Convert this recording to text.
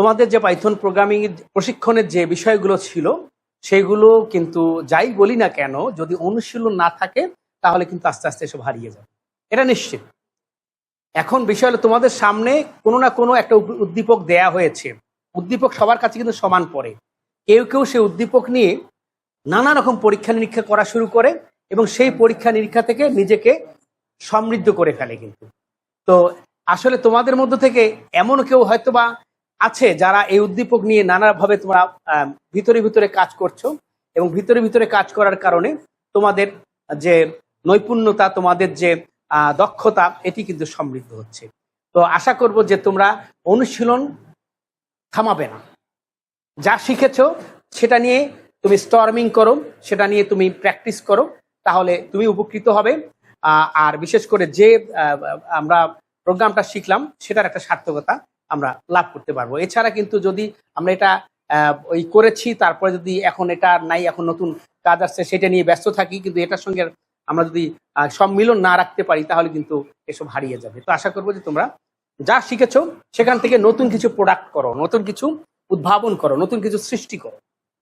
তোমাদের যে Python programming প্রশিক্ষণের যে বিষয়গুলো ছিল, সেগুলো কিন্তু যাই বলি না কেন, যদি অনুশীলন না থাকে, তাহলে কিন্তু আস্তে আস্তে এসব হারিয়ে যাবে। এটা নিশ্চিত। এখন বিষয় হলো তোমাদের সামনে কোনো না কোনো একটা উদ্দীপক দেয়া হয়েছে। উদ্দীপক সবার কাছে কিন্তু সমান পড়ে। কেউ কেউ সেই উদ্দীপক নিয়ে নানা রকম পরীক্ষা নিরীক্ষা করা শুরু করে এবং সেই পরীক্ষা নিরীক্ষা থেকে নিজেকে সমৃদ্ধ করে ফেলে কিন্তু। তো আসলে তোমাদের মধ্য থেকে এমন কেউ হয়তো বা আছে যারা এই উদ্দীপক নিয়ে নানাভাবে তোমরা ভিতরে ভিতরে কাজ করছ এবং ভিতরে ভিতরে কাজ করার কারণে তোমাদের যে নৈপুণ্যতা, তোমাদের যে দক্ষতা, এটি কিন্তু সমৃদ্ধ হচ্ছে। তো আশা করব যে তোমরা অনুশীলন থামাবে না। যা শিখেছো, সেটা নিয়ে তুমি স্টর্মিং করো, সেটা নিয়ে তুমি প্র্যাকটিস করো, তাহলে তুমি উপকৃত হবে। আর বিশেষ করে যে আমরা প্রোগ্রামটা শিখলাম, সেটার একটা সার্থকতা আমরা লাভ করতে পারব। এছাড়া কিন্তু যদি আমরা এটা ওই করেছি, তারপরে যদি এখন এটা নাই, এখন নতুন কাজ আসছে, সেটা নিয়ে ব্যস্ত থাকি, কিন্তু এটার সঙ্গে আমরা যদি সম্মিলন না রাখতে পারি, তাহলে কিন্তু এসব হারিয়ে যাবে। তো আশা করব যে তোমরা যা শিখেছো, সেখান থেকে নতুন কিছু প্রোডাক্ট করো, নতুন কিছু উদ্ভাবন করো, নতুন কিছু সৃষ্টি করো।